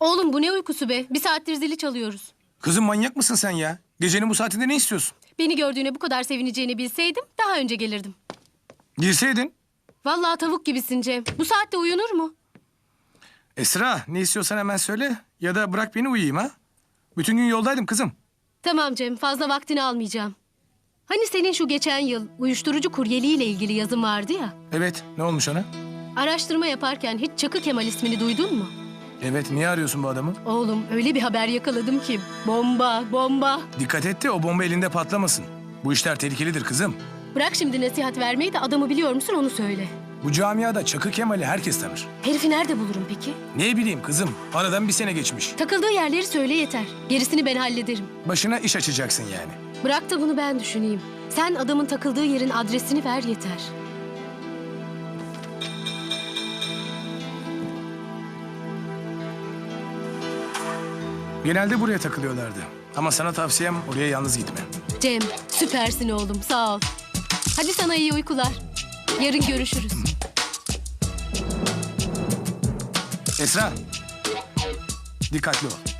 Oğlum bu ne uykusu be? Bir saattir zili çalıyoruz. Kızım manyak mısın sen ya? Gecenin bu saatinde ne istiyorsun? Beni gördüğüne bu kadar sevineceğini bilseydim daha önce gelirdim. Girseydin. Vallahi tavuk gibisin Cem. Bu saatte uyunur mu? Esra ne istiyorsan hemen söyle. Ya da bırak beni uyuyayım ha. Bütün gün yoldaydım kızım. Tamam Cem fazla vaktini almayacağım. Hani senin şu geçen yıl uyuşturucu kuryeliğiyle ilgili yazın vardı ya. Evet ne olmuş ona? Araştırma yaparken hiç Çakı Kemal ismini duydun mu? Evet niye arıyorsun bu adamı? Oğlum öyle bir haber yakaladım ki. Bomba, bomba. Dikkat et de o bomba elinde patlamasın. Bu işler tehlikelidir kızım. Bırak şimdi nasihat vermeyi de adamı biliyor musun onu söyle. Bu camiada Çakı Kemal'i herkes tanır. Herifi nerede bulurum peki? Ne bileyim kızım. Aradan bir sene geçmiş. Takıldığı yerleri söyle yeter. Gerisini ben hallederim. Başına iş açacaksın yani. Bırak da bunu ben düşüneyim. Sen adamın takıldığı yerin adresini ver yeter. Genelde buraya takılıyorlardı. Ama sana tavsiyem oraya yalnız gitme. Cem, süpersin oğlum. Sağ ol. Hadi sana iyi uykular. Yarın görüşürüz. Esra. Dikkatli ol.